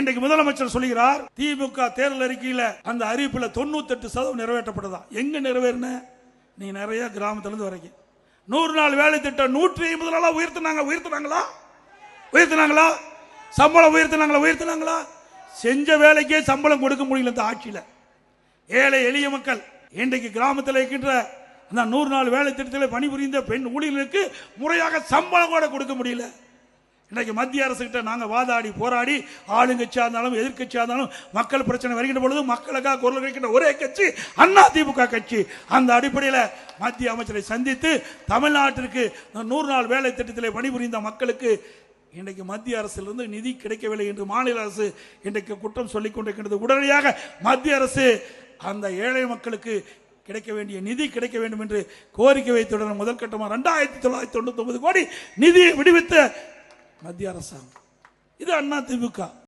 இன்றைக்கு முதலமைச்சர் சொல்லுகிறார் திமுக தேர்தல் அறிக்கையில் அந்த அறிவிப்புல தொண்ணூத்தெட்டு சதவீதம் நிறைவேற்றப்பட்டதா எங்க நிறைவேறின? நீ நிறைய கிராமத்திலிருந்து வரைக்கும். நூறு நாள் வேலை திட்டம் நூற்றி ஐம்பது நாளா உயர்த்தினாங்க. உயர்த்தினாங்களா? உயர்த்தினாங்களா? சம்பளம் உயர்த்தினாங்களா? உயர்த்தினாங்களா? செஞ்ச வேலைக்கே சம்பளம் கொடுக்க முடியல இந்த ஆட்சியில். ஏழை எளிய மக்கள். இன்றைக்கு கிராமத்தில் இருக்கின்ற அந்த நூறு நாள் வேலை திட்டத்தில் பணிபுரிந்த பெண் ஊழியர்களுக்கு முறையாக சம்பளம் கூட கொடுக்க முடியல. இன்றைக்கு மத்திய அரசு கிட்ட நாங்கள் வாதாடி போராடி ஆளுங்கட்சியாக இருந்தாலும் எதிர்க்கட்சியாக இருந்தாலும் மக்கள் பிரச்சனை வருகின்ற பொழுது மக்களுக்காக குரல் வைக்கின்ற ஒரே கட்சி அண்ணா திமுக கட்சி. அந்த அடிப்படையில் மத்திய அமைச்சரை சந்தித்து தமிழ்நாட்டிற்கு நூறு நாள் வேலை திட்டத்தில் பணிபுரிந்த மக்களுக்கு இன்றைக்கு மத்திய அரசிலிருந்து நிதி கிடைக்கவில்லை என்று மாநில அரசு இன்றைக்கு குற்றம் சொல்லிக் கொண்டிருக்கின்றது. உடனடியாக மத்திய அரசு அந்த ஏழை மக்களுக்கு கிடைக்க வேண்டிய நிதி கிடைக்க வேண்டும் என்று கோரிக்கை வைத்துடன் முதற்கட்டமாக ரெண்டாயிரத்தி தொள்ளாயிரத்தி தொண்ணூத்தி ஒன்பது கோடி நிதியை விடுவித்த மத்திய அரசாங்கம். இது அண்ணா திமுக.